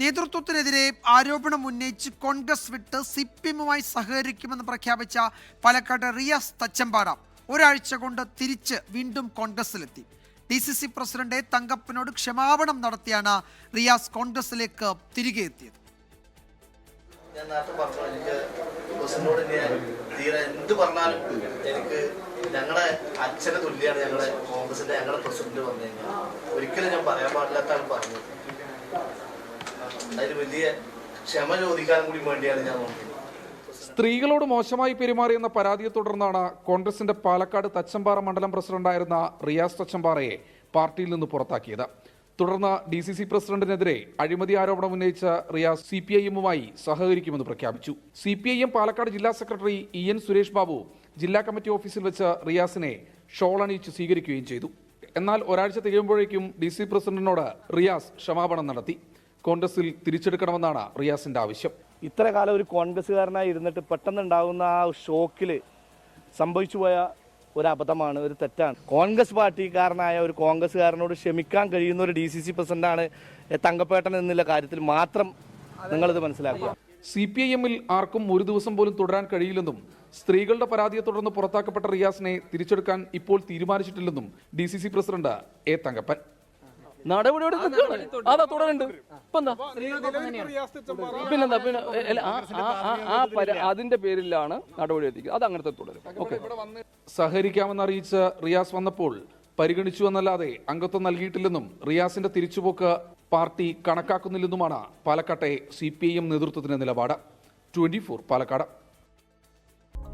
നേതൃത്വത്തിനെതിരെ ആരോപണം ഉന്നയിച്ച് കോൺഗ്രസ് വിട്ട് സി പി എമ്മുമായി സഹകരിക്കുമെന്ന് പ്രഖ്യാപിച്ച പാലക്കാട് റിയാസ് തച്ചമ്പാറ ഒരാഴ്ച കൊണ്ട് തിരിച്ച് വീണ്ടും കോൺഗ്രസിലെത്തി. ഡി സി സി പ്രസിഡന്റ് തങ്കപ്പനോട് ക്ഷമാപണം നടത്തിയാണ് റിയാസ് കോൺഗ്രസിലേക്ക് തിരികെ എത്തിയത്. ഞാൻ പറഞ്ഞു എനിക്ക് തീരെ എന്ത് പറഞ്ഞാലും എനിക്ക് ഞങ്ങളെ അച്ഛനെ തുല്യാണ് ഞങ്ങളെ കോൺഗ്രസിന്റെ ഞങ്ങളുടെ പ്രസിഡന്റ് വന്നു കഴിഞ്ഞാൽ ഒരിക്കലും ഞാൻ പറയാൻ പാടില്ലാത്താണ് പറഞ്ഞത്. ക്ഷമ ചോദിക്കാൻ കൂടി വേണ്ടിയാണ് ഞാൻ സ്ത്രീകളോട് മോശമായി പെരുമാറിയെന്ന പരാതിയെ തുടർന്നാണ് കോൺഗ്രസിന്റെ പാലക്കാട് തച്ചമ്പാറ മണ്ഡലം പ്രസിഡന്റായിരുന്ന റിയാസ് തച്ചമ്പാറയെ പാർട്ടിയിൽ നിന്ന് പുറത്താക്കിയത്. തുടർന്ന് ഡി സി സി പ്രസിഡന്റിനെതിരെ അഴിമതി ആരോപണം ഉന്നയിച്ച റിയാസ് സി പി ഐ എമ്മുമായി സഹകരിക്കുമെന്ന് പ്രഖ്യാപിച്ചു. C P I M Palakkad ജില്ലാ secretary E N Suresh Babu ജില്ലാ കമ്മിറ്റി ഓഫീസിൽ വെച്ച് റിയാസിനെ ഷോൾ അണിയിച്ച് സ്വീകരിക്കുകയും ചെയ്തു. എന്നാൽ ഒരാഴ്ച തികയുമ്പോഴേക്കും ഡി സി പ്രസിഡന്റിനോട് റിയാസ് ക്ഷമാപണം നടത്തി. കോൺഗ്രസിൽ തിരിച്ചെടുക്കണമെന്നാണ് റിയാസിന്റെ ആവശ്യം. ഇത്ര കാലം ഒരു കോൺഗ്രസ്സുകാരനായി ഇരുന്നിട്ട് പെട്ടെന്നുണ്ടാകുന്ന ആ ഷോക്കിൽ സംഭവിച്ചു പോയ ഒരു അബദ്ധമാണ് ഒരു തെറ്റാണ്. കോൺഗ്രസ് പാർട്ടിക്കാരനായ ഒരു കോൺഗ്രസ്സുകാരനോട് ക്ഷമിക്കാൻ കഴിയുന്ന ഒരു ഡി സി സി പ്രസിഡന്റാണ് തങ്കപ്പേട്ടൻ എന്നുള്ള കാര്യത്തിൽ മാത്രം നിങ്ങളിത് മനസ്സിലാക്കുക. സി പി ഐ എമ്മിൽ ആർക്കും ഒരു ദിവസം പോലും തുടരാൻ കഴിയില്ലെന്നും സ്ത്രീകളുടെ പരാതിയെ തുടർന്ന് പുറത്താക്കപ്പെട്ട റിയാസിനെ തിരിച്ചെടുക്കാൻ ഇപ്പോൾ തീരുമാനിച്ചിട്ടില്ലെന്നും D C C president A Thankappan. നടപടിയോട് നിൽക്കുകയാണ് അതാ തുടരുന്നുണ്ട് ഇപ്പൊ എന്താ? പിന്നെന്താ? പിന്നെ ആ- അതിന്റെ പേരിലാണ് നടപടി എത്തിക്കുക അത് അങ്ങനത്തെ തുടരും. ഓക്കെ. സഹകരിക്കാമെന്ന് അറിയിച്ച റിയാസ് വന്നപ്പോൾ പരിഗണിച്ചു എന്നല്ലാതെ അംഗത്വം നൽകിയിട്ടില്ലെന്നും റിയാസിന്റെ തിരിച്ചുപോക്ക് പാർട്ടി കണക്കാക്കുന്നില്ലെന്നുമാണ് പാലക്കാട്ടെ സി പി ഐ എം നേതൃത്വത്തിന്റെ നിലപാട്. Twenty four Palakkad.